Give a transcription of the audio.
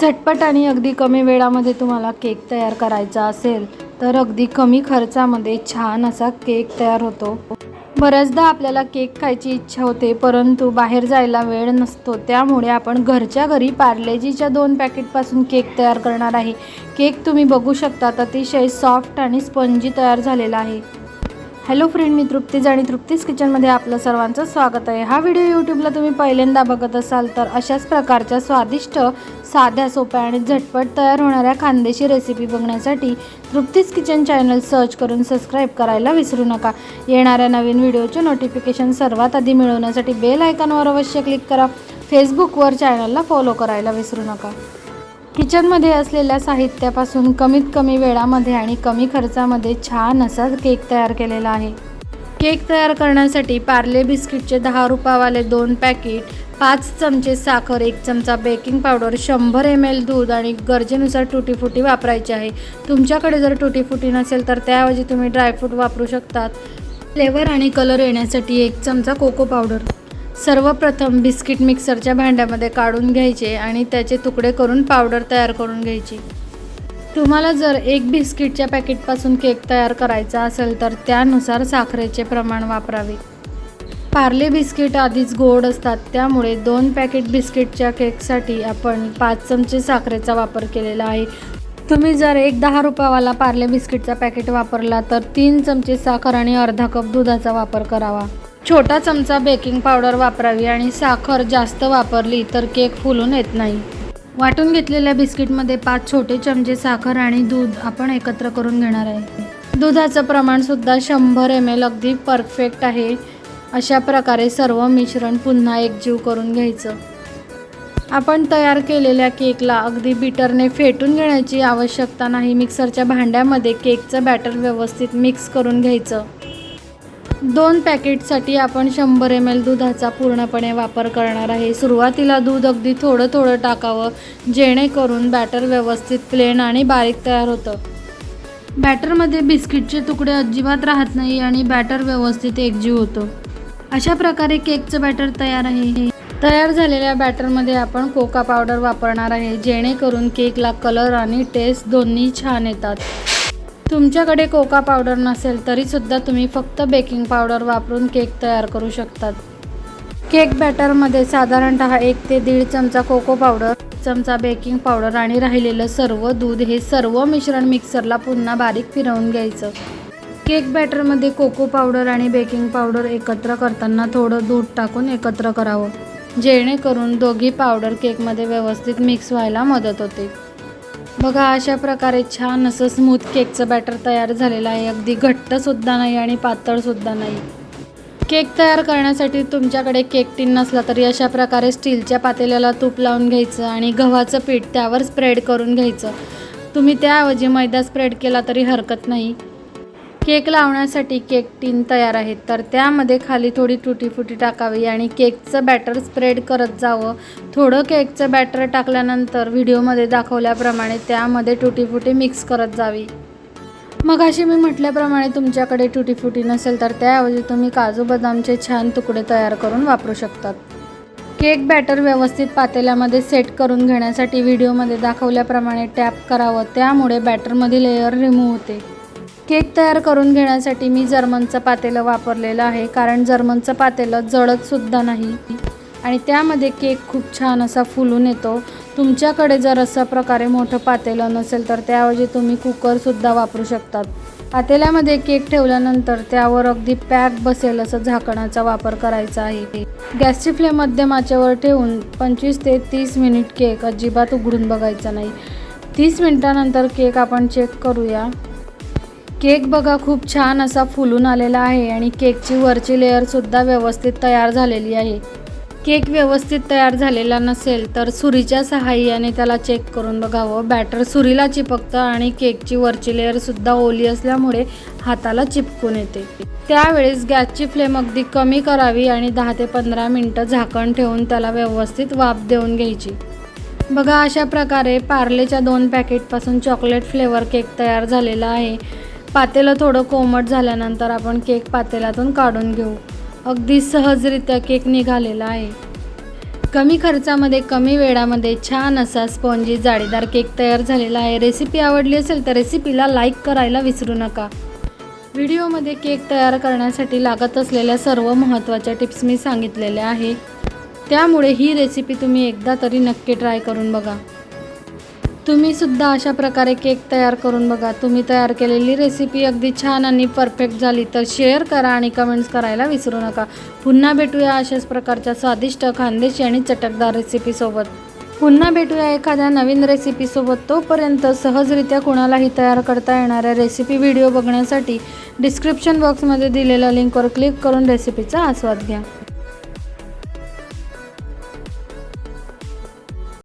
झटपट आणि अगदी कमी वेळामध्ये तुम्हाला केक तयार करायचा असेल तर अगदी कमी खर्चामध्ये छान असा केक तयार होतो. बऱ्याचदा आपल्याला केक खायची इच्छा होते परंतु बाहेर जायला वेळ नसतो. त्यामुळे आपण घरच्या घरी पार्लेजीच्या दोन पॅकेटपासून केक तयार करणार आहे. केक तुम्ही बघू शकता अतिशय सॉफ्ट आणि स्पंजी तयार झालेला आहे. हॅलो फ्रेंड मी तृप्तीज आणि तृप्तीज किचनमध्ये आपलं सर्वांचं स्वागत आहे. हा व्हिडिओ यूट्यूबला तुम्ही पहिल्यांदा बघत असाल तर अशाच प्रकारच्या स्वादिष्ट साध्या सोप्या आणि झटपट तयार होणाऱ्या खानदेशी रेसिपी बघण्यासाठी तृप्तीज किचन चॅनल सर्च करून सबस्क्राईब करायला विसरू नका. येणाऱ्या नवीन व्हिडिओचे नोटिफिकेशन सर्वात आधी मिळवण्यासाठी बेल आयकॉनवर अवश्य क्लिक करा. फेसबुकवर चॅनलला फॉलो करायला विसरू नका. किचनमध्ये असलेल्या साहित्यापासून कमीत कमी वेळामध्ये आणि कमी खर्चामध्ये छान असा केक तयार केलेला आहे. केक तयार करण्यासाठी पार्ले बिस्किटचे दहा रुपयावाले दोन पॅकेट पाच चमचे साखर एक चमचा बेकिंग पावडर शंभर एम एल दूध आणि गरजेनुसार टुटीफुटी वापरायची आहे. तुमच्याकडे जर टुटीफुटी नसेल तर त्याऐवजी तुम्ही ड्रायफ्रूट वापरू शकतात. फ्लेवर आणि कलर येण्यासाठी एक चमचा कोको पावडर. सर्वप्रथम बिस्किट मिक्सरच्या भांड्यामध्ये काढून घ्यायचे आणि त्याचे तुकडे करून पावडर तयार करून घ्यायची. तुम्हाला जर एक बिस्किटच्या पॅकेटपासून केक तयार करायचा असेल तर त्यानुसार साखरेचे प्रमाण वापरावे. पार्ले बिस्किट आधीच गोड असतात त्यामुळे दोन पॅकेट बिस्किटच्या केकसाठी आपण पाच चमचे साखरेचा वापर केलेला आहे. तुम्ही जर एक दहा रुपयावाला पार्ले बिस्किटचा पॅकेट वापरला तर तीन चमचे साखर आणि अर्धा कप दुधाचा वापर करावा. छोटा चमचा बेकिंग पावडर वापरावी आणि साखर जास्त वापरली तर केक फुलून येत नाही. वाटून घेतलेल्या बिस्किटमध्ये पाच छोटे चमचे साखर आणि दूध आपण एकत्र करून घेणार आहे. दुधाचं प्रमाणसुद्धा शंभर एम एल अगदी परफेक्ट आहे. अशा प्रकारे सर्व मिश्रण पुन्हा एकजीव करून घ्यायचं. आपण तयार केलेल्या केकला अगदी बिटरने फेटून घेण्याची आवश्यकता नाही. मिक्सरच्या भांड्यामध्ये केकचं बॅटर व्यवस्थित मिक्स करून घ्यायचं. दोन पॅकेटसाठी आपण शंभर एम एल दुधाचा पूर्णपणे वापर करणार आहे. सुरुवातीला दूध अगदी थोडं थोडं टाकावं जेणेकरून बॅटर व्यवस्थित प्लेन आणि बारीक तयार होतं. बॅटरमध्ये बिस्किटचे तुकडे अजिबात राहत नाही आणि बॅटर व्यवस्थित एकजीव होतो. अशा प्रकारे केकचं बॅटर तयार आहे. तयार झालेल्या बॅटरमध्ये आपण कोका पावडर वापरणार आहे जेणेकरून केकला कलर आणि टेस्ट दोन्ही छान येतात. तुमच्याकडे कोका पावडर नसेल तरीसुद्धा तुम्ही फक्त बेकिंग पावडर वापरून केक तयार करू शकतात. केक बॅटरमध्ये साधारणतः एक ते दीड चमचा कोको पावडर चमचा बेकिंग पावडर आणि राहिलेलं सर्व दूध हे सर्व मिश्रण मिक्सरला पुन्हा बारीक फिरवून घ्यायचं. केक बॅटरमध्ये कोको पावडर आणि बेकिंग पावडर एकत्र करताना थोडं दूध टाकून एकत्र करावं जेणेकरून दोघी पावडर केकमध्ये व्यवस्थित मिक्स व्हायला मदत होते. बघा अशा प्रकारे छान असं स्मूथ केकचं बॅटर तयार झालेलं आहे. अगदी घट्टसुद्धा नाही आणि पातळसुद्धा नाही. केक तयार करण्यासाठी तुमच्याकडे केक टीन नसला तरी अशा प्रकारे स्टीलच्या पातेल्याला तूप लावून घ्यायचं आणि गव्हाचं पीठ त्यावर स्प्रेड करून घ्यायचं. तुम्ही त्याऐवजी मैदा स्प्रेड केला तरी हरकत नाही. केक लावण्यासाठी केक टीन तयार आहेत. तर त्यामध्ये खाली थोडी तुटीफुटी टाकावी आणि केकचं बॅटर स्प्रेड करत जावं. थोडं केकचं बॅटर टाकल्यानंतर व्हिडिओमध्ये दाखवल्याप्रमाणे त्यामध्ये तुटीफुटी मिक्स करत जावी. मग अशी मी म्हटल्याप्रमाणे तुमच्याकडे तुटीफुटी नसेल तर त्याऐवजी तुम्ही काजू बदामचे छान तुकडे तयार करून वापरू शकतात. केक बॅटर व्यवस्थित पातेल्यामध्ये सेट करून घेण्यासाठी व्हिडिओमध्ये दाखवल्याप्रमाणे टॅप करावं. त्यामुळे बॅटरमधील लेअर रिमूव्ह होते. केक तयार करून घेण्यासाठी मी जर्मनचं पातेलं वापरलेलं आहे कारण जर्मनचं पातेलं जळतसुद्धा नाही. आणि त्यामध्ये केक खूप छान असा फुलून येतो. तुमच्याकडे जर अशा प्रकारे मोठं पातेलं नसेल तर त्याऐवजी तुम्ही कुकरसुद्धा वापरू शकतात. पातेल्यामध्ये केक ठेवल्यानंतर त्यावर अगदी पॅक बसेल असं झाकणाचा वापर करायचा आहे. गॅसची फ्लेम मध्यमाच्यावर ठेवून पंचवीस ते तीस मिनिट केक अजिबात उघडून बघायचा नाही. तीस मिनिटानंतर केक आपण चेक करूया. केक बघा खूप छान असा फुलून आलेला आहे आणि केकची वरची लेअरसुद्धा व्यवस्थित तयार झालेली आहे. केक व्यवस्थित तयार झालेला नसेल तर सुरीच्या सहाय्याने त्याला चेक करून बघावं. बॅटर सुरीला चिपकतं आणि केकची वरची लेअरसुद्धा ओली असल्यामुळे हाताला चिपकून येते. त्यावेळेस गॅसची फ्लेम अगदी कमी करावी आणि दहा ते पंधरा मिनटं झाकण ठेवून त्याला व्यवस्थित वाफ देऊन घ्यायची. बघा अशा प्रकारे पार्लेच्या दोन पॅकेटपासून चॉकलेट फ्लेवर केक तयार झालेला आहे. पातेलं थोडं कोमट झाल्यानंतर आपण केक पातेल्यातून काढून घेऊ. अगदी सहजरित्या केक निघालेला आहे. कमी खर्चामध्ये कमी वेळामध्ये छान असा स्पॉन्जी जाळीदार केक तयार झालेला आहे. रेसिपी आवडली असेल तर रेसिपीला लाईक करायला विसरू नका. व्हिडिओमध्ये केक तयार करण्यासाठी लागत असलेल्या सर्व महत्त्वाच्या टिप्स मी सांगितलेल्या आहे. त्यामुळे ही रेसिपी तुम्ही एकदा तरी नक्की ट्राय करून बघा. तुम्ही सुद्धा अशा प्रकारे केक तयार करून बघा. तुम्ही तयार केलेली रेसिपी अगदी छान आणि परफेक्ट झाली. तर शेअर करा आणि कमेंट्स करायला विसरू नका. पुन्हा भेटूया अशाच प्रकारच्या स्वादिष्ट खानदेशी आणि चटकदार रेसिपीसोबत पुन्हा भेटूया एखाद्या नवीन रेसिपीसोबत तोपर्यंत सहजरित्या कुणालाही तयार करता येणाऱ्या रेसिपी व्हिडिओ बघण्यासाठी डिस्क्रिप्शन बॉक्समध्ये दिलेल्या लिंकवर क्लिक करून रेसिपीचा आस्वाद घ्या.